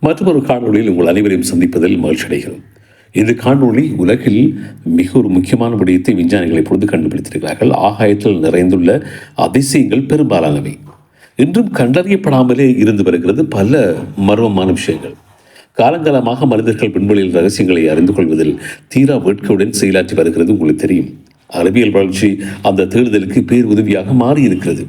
மற்றொரு காணொளியில் உங்கள் அனைவரையும் சந்திப்பதில் மகிழ்ச்சி அடைகிறோம். இந்த காணொளி உலகில் மிக ஒரு முக்கியமான விடயத்தை விஞ்ஞானிகளை பொழுது கண்டுபிடித்திருக்கிறார்கள். ஆகாயத்தில் நிறைந்துள்ள அதிசயங்கள் பெரும்பாலானவை. இன்றும் கண்டறியப்படாமலே இருந்து வருகிறது பல மர்மமான விஷயங்கள். காலங்காலமாக மனிதர்கள் விண்வெளியில் ரகசியங்களை அறிந்து கொள்வதில் தீரா வேட்கையுடன் செயலாற்றி வருகிறது உங்களுக்கு தெரியும். அறிவியல் வளர்ச்சி அந்த தேடுதலுக்கு பேர் உதவியாக மாறியிருக்கிறது.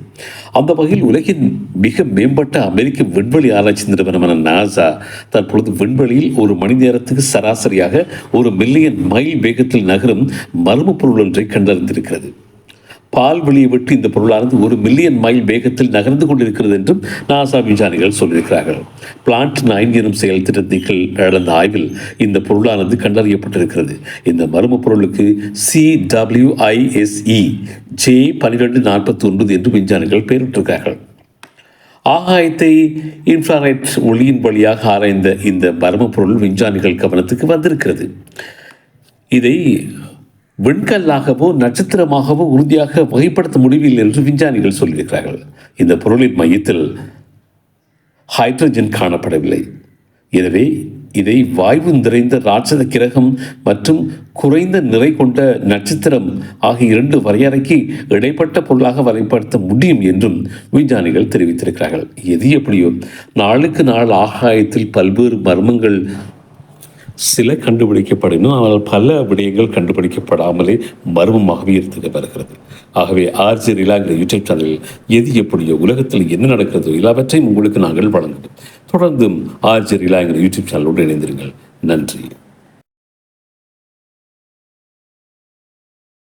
அந்த வகையில் உலகின் மிக மேம்பட்ட அமெரிக்க விண்வெளி ஆராய்ச்சி நிறுவனமான நாசா தற்பொழுது விண்வெளியில் ஒரு மணி நேரத்துக்கு சராசரியாக ஒரு மில்லியன் மைல் வேகத்தில் நகரும் மர்ம பொருள் ஒன்றை கண்டறிந்திருக்கிறது. பால் வெளியே விட்டு இந்த பொருளானது ஒரு மில்லியன் மைல் வேகத்தில் நகர்ந்து கொண்டிருக்கிறது என்றும் நாசா விஞ்ஞானிகள் சொல்லியிருக்கிறார்கள். பிளான்ட் நைன் எனும் செயல் திட்டத்தில் நடந்த ஆய்வில் இந்த பொருளானது கண்டறியப்பட்டிருக்கிறது. இந்த மர்ம பொருளுக்கு சி டபிள்யூஐஎஸ்இ ஜே பன்னிரெண்டு நாற்பத்தி ஒன்பது என்று விஞ்ஞானிகள் பெயரிட்டிருக்கிறார்கள். ஆகாயத்தை இன்ஃப்ராரைட் ஒளியின் வழியாக ஆராய்ந்த இந்த மர்ம பொருள் விஞ்ஞானிகள் கவனத்துக்கு வந்திருக்கிறது. இதை விண்கல்லாகவோ நட்சத்திரமாகவோ உறுதியாக வகைப்படுத்த முடியவில்லை என்று விஞ்ஞானிகள் சொல்லியிருக்கிறார்கள். இந்த பொருளின் மையத்தில் ஹைட்ரஜன் காணப்படவில்லை. எனவே இதை வாய்வு நிறைந்த ராட்சத கிரகம் மற்றும் குறைந்த நிறை கொண்ட நட்சத்திரம் ஆகிய இரண்டு வரையறைக்கு இடைப்பட்ட பொருளாக வரைப்படுத்த முடியும் என்றும் விஞ்ஞானிகள் தெரிவித்திருக்கிறார்கள். எது எப்படியோ நாளுக்கு நாள் ஆகாயத்தில் பல்வேறு மர்மங்கள் சில கண்டுபிடிக்கப்படணும் ஆனால் பல விடயங்கள் கண்டுபிடிக்கப்படாமலே மர்மமாகவே இருந்துட்டு வருகிறது. ஆகவே ஆர்ஜி ரிலாங்கிற யூடியூப் சேனலில் எது எப்படியோ உலகத்தில் என்ன நடக்கிறதோ எல்லாவற்றையும் உங்களுக்கு நாங்கள் வழங்குவோம். தொடர்ந்தும் ஆர்ஜி ரிலாங்கிற யூடியூப் சேனலோடு இணைந்திருங்கள். நன்றி.